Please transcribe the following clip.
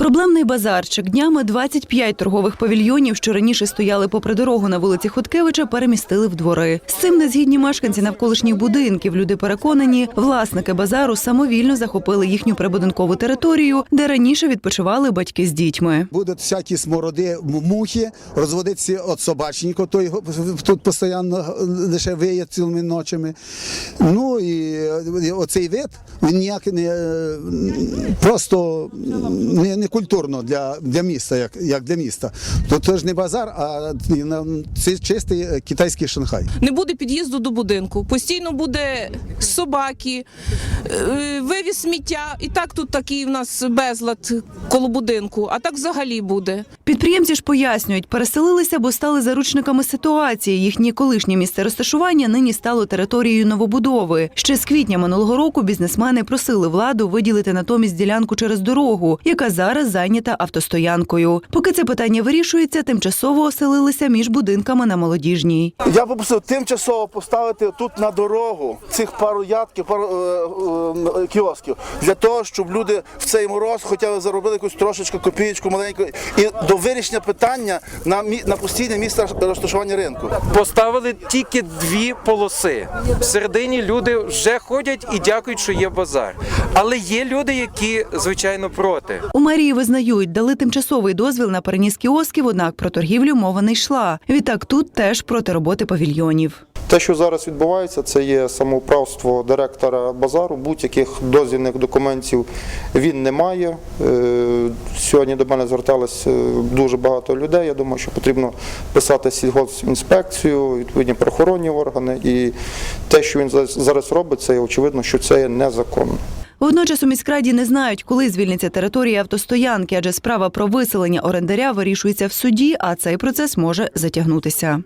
Проблемний базарчик днями 25 торгових павільйонів, що раніше стояли попри дорогу на вулиці Хоткевича, перемістили в двори. З цим незгідні мешканці навколишніх будинків. Люди переконані, власники базару самовільно захопили їхню прибудинкову територію, де раніше відпочивали батьки з дітьми. Будуть всякі смороди, мухи, розводитися от собаченько, той тут постійно лише виє цілими ночами. Ну і е, оцей вид, він ніяк не е, просто не, не культурно для, для міста, як, як для міста. То це ж не базар, а це чистий е, китайський Шанхай. не буде під'їзду до будинку. Постійно буде собаки, вивіз сміття. І так тут такий в нас безлад коло будинку, а так взагалі буде. Підприємці ж пояснюють, переселилися, бо стали заручниками ситуації. Їхнє колишнє місце розташування нині стало територією новобудови. Ще з квітня минулого року бізнесмени просили владу виділити натомість ділянку через дорогу, яка зараз зайнята автостоянкою. Поки це питання вирішується, тимчасово оселилися між будинками на молодіжній. Я попросив тимчасово поставити тут на дорогу цих пару ядків, пару е, е, кіосків для того, щоб люди в цей мороз хоча б заробили якусь трошечку копієчку маленьку і до вирішення питання на мі- на постійне місце розташування ринку. Поставили тільки дві полоси. Всередині люди вже ходять і дякують, що є базар. Але є люди, які звичайно проти. У мерії визнають, дали тимчасовий дозвіл на переніс кіосків, однак про торгівлю мова не йшла. Відтак тут теж проти роботи павільйонів. Те, що зараз відбувається, це є самоуправство директора базару. Будь-яких дозвільних документів він не має. Е, Сьогодні до мене зверталось е, дуже багато людей. Я думаю, що потрібно писати сільгоспінспекцію, відповідні правоохоронні органи. І те, що він зараз робить, це очевидно, що це є незаконно. Водночас у міськраді не знають, коли звільниться територія автостоянки, адже справа про виселення орендаря вирішується в суді, а цей процес може затягнутися.